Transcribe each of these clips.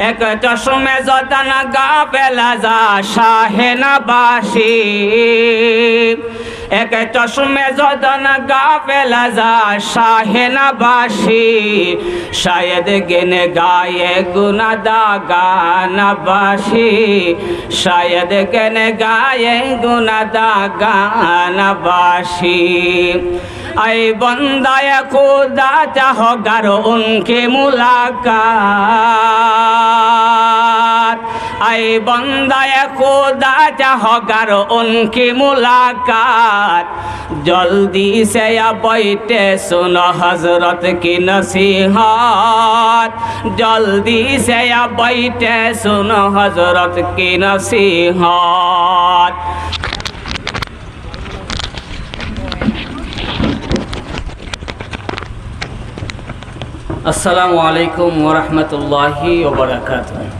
এক চশমে যতন গা পেলা যা শাহেনা বাসি এক চশমে যদন গা পেলা যা শাহেনা বাসি শায়দ গেনে গায়ে গুনাদা গানা বাসি শায়দ গেনে গায়ে গুনাদা গানা বাসি আই বন্দায় খুদা চাহ গার উনকে মুলাকা। আই বন্দায় খোদা যা হগার উনকি মুলাকাত। জলদি সে বৈঠে সুন হজরত কি নসিহত। জলদি সে বৈঠে সুন হজরত কি নসিহত। আসসালামু আলাইকুম ওরহমতুল্লাহি ওবরাকাতুহ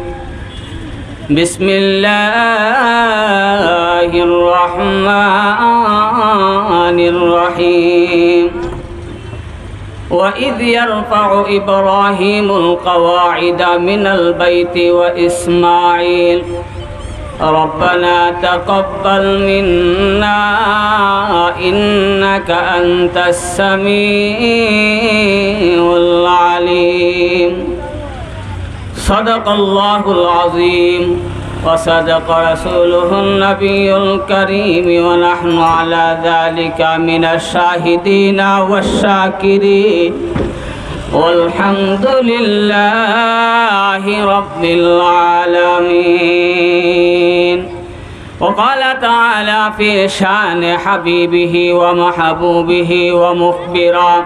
بسم الله الرحمن الرحيم. وإذ يرفع إبراهيم القواعد من البيت وإسماعيل ربنا تقبل منا إنك أنت السميع العليم. صدق الله العظيم وصدق رسوله النبي الكريم ونحن على ذلك من الشاهدين والشاكرين والحمد لله رب العالمين وقال تعالى في شان حبيبه ومحبوبه ومخبرا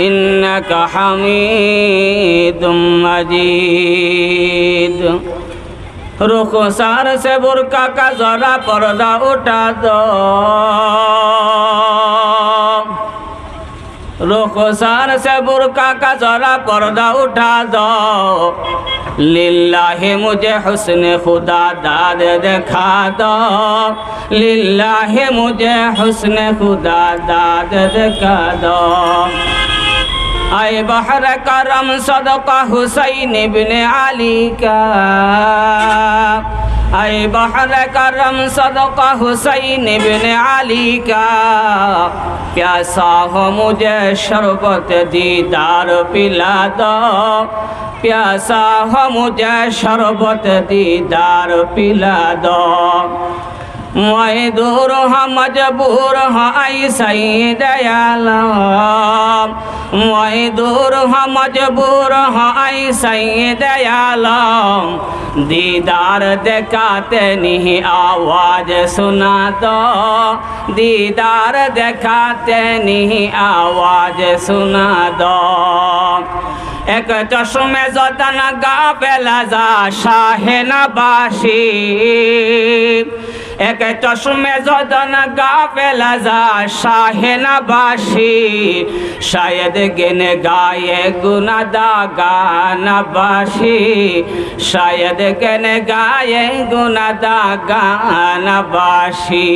إنك حميد مجيد रुख सार से बुरका का जरा पर्दा उठा दो रुख सार से बुरका का जरा पर्दा उठा दो लिल्लाहि मुझे हुस्न खुदा दाद दिखा दो लिल्लाहि मुझे हुस्न खुदा दाद दिखा दो اے بحر کرم صدقہ حسین ابن علی کا اے بحر کرم صدقہ حسین ابن علی کا پیاسا ہو مجھے شربت دیدار پلا دو پیاسا ہو مجھے شربت دیدار پلا دو মই দূর মজবুর হাই সৈদয়ালাম মই দূর মজবুর হাই সৈদয়ালাম দিদার দেখাতে নিহি আওয়াজ শোনা দো দিদার দেখাতে নিহি আওয়াজ শোনা দো এক চশমে যতন গা পেলা যা শাহেনা বাসী এক চশমে যদন গা পেলা যা শাহেনা বাসি শায়দ গেনে গায়ে গুনা দা গানা বাসি শায়দ গেনে গায়ে গুনা দা গানা বাসি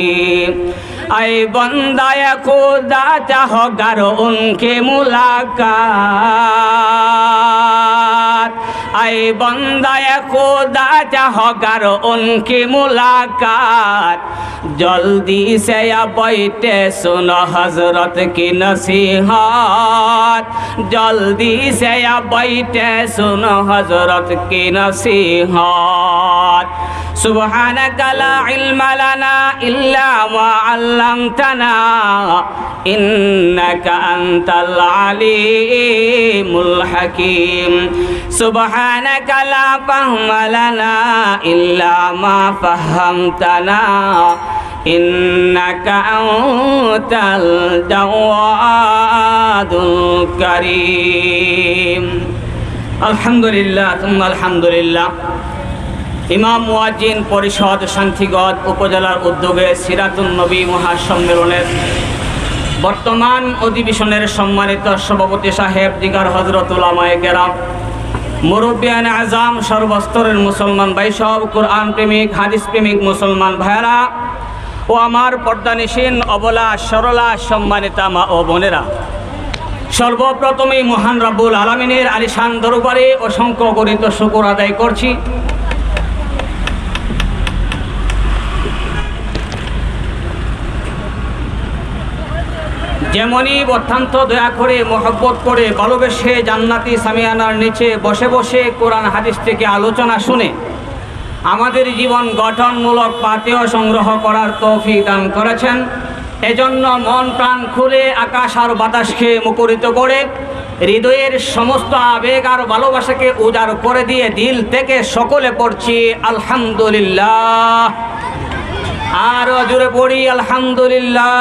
আই বন্দায় খুদা চাহ গার উনকে মুলাকা। আই বন্দায় খোদা চাহ হগার উনকি মুলাকাত। জলদি সে বৈঠে সুন হজরত কি নসিহত। জলদি সে বৈঠে সুন হজরত কি নসিহত। সুবহানাকা লা ইলমা লানা ইল্লা মা আল্লামতানা, ইন্নাকা আনতাল আলিমুল হাকিম। সুবহানাকা লা ফাহমা লানা ইল্লা মা ফাহামতানা إنك أنت الجواد الكريم الحمد لله ثم الحمد لله ইমাম মুয়াজ্জিন পরিষদ শান্তিগঞ্জ উপজেলার উদ্যোগে সিরাতুল নবী মহাসম্মেলনের বর্তমান অধিবেশনের সম্মানিত সভাপতি সাহেব, দিগার হজরতুল আমায় কেরাম মুরব্বিয়ান আজাম সর্বস্তরের মুসলমান ভাই সব, কোরআন প্রেমিক, হাদিস প্রেমিক মুসলমান ভাইরা ও আমার পর্দানিসীন, অবলা, সরলা, সম্মানিতা মা ও বোনেরা। সর্বপ্রথমেই মহান রাব্বুল আলমিনের আলিশান দরবারে অসংখ্য গরিত শুকুর আদায় করছি। যেমনই অত্যন্ত দয়া করে, মহব্বত করে ভালোবেসে জান্নাতি সামিয়ানার নিচে বসে বসে কোরআন হাদিস থেকে আলোচনা শুনে আমাদের জীবন গঠনমূলক পাতেও সংগ্রহ করার তৌফিক দান করেছেন। এজন্য মন প্রাণ খুলে আকাশ আর বাতাসকে মুখরিত করে, হৃদয়ের সমস্ত আবেগ আর ভালোবাসাকে উজাড় করে দিয়ে দিল থেকে সকলে পড়ছি আলহামদুলিল্লাহ। আরও জুড়ে পড়ি, আলহামদুলিল্লাহ।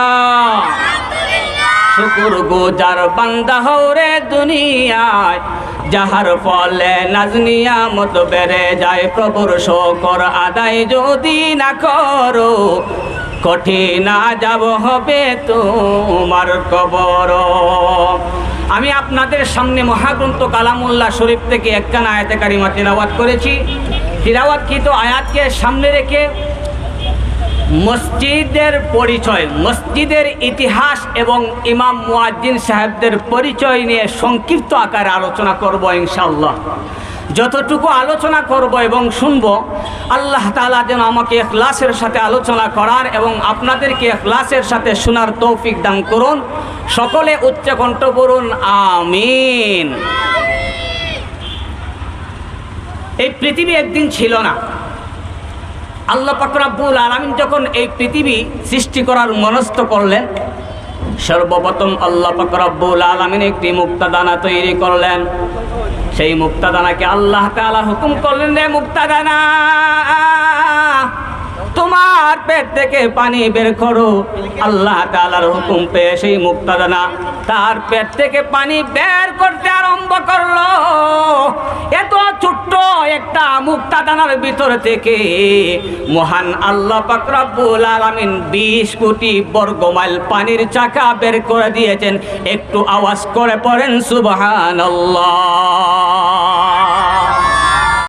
শুকুর বান্দা হরে দুনিয়ায়, যাহার ফলে নাজনিয়া মত বেড়ে যায়। প্রভুর শকর আদায় যদি না করো, কঠিন যাব হবে তোমার কবর। আমি আপনাদের সামনে মহাগ্রন্থ কালামুল্লাহ শরীফ থেকে একখানা আয়াতে কারিমা তিলাওয়াত করেছি। তিলাওয়াতকৃত আয়াতকে সামনে রেখে মসজিদের পরিচয়, মসজিদের ইতিহাস এবং ইমাম মুয়াজ্জিন সাহেবদের পরিচয় নিয়ে সংক্ষিপ্ত আকারে আলোচনা করব ইনশাল্লাহ যতটুকু আলোচনা করব এবং শুনব, আল্লাহ তালা যেন আমাকে এখলাসের সাথে আলোচনা করার এবং আপনাদেরকে এখলাসের সাথে শোনার তৌফিক দান করুন। সকলে উচ্চ কণ্ঠ করুন আমিন। এই পৃথিবী একদিন ছিল না। আল্লাহ পাকরাবুল আলমিন যখন এই পৃথিবী সৃষ্টি করার মনস্থ করলেন, সর্বপ্রথম আল্লাহ পাকরাবুল আলমিন একটি মুক্তাদানা তৈরি করলেন। সেই মুক্তাদানাকে আল্লাহ তালা হুকুম করলেন রে মুক্তাদানা, তোমার পেট থেকে পানি বের করো। আল্লাহ তালার হুকুম পেয়ে সেই মুক্তাদানা তার পেট থেকে পানি বের করতে আরম্ভ করল। ছোট্ট দানার মুক্তাদানার ভিতর থেকে। মহান আল্লাহ পাকরাবুল আলমিন বিশ কোটি বর্গমাইল পানির চাকা বের করে দিয়েছেন। একটু আওয়াজ করে পড়েন সুবাহান আল্লাহ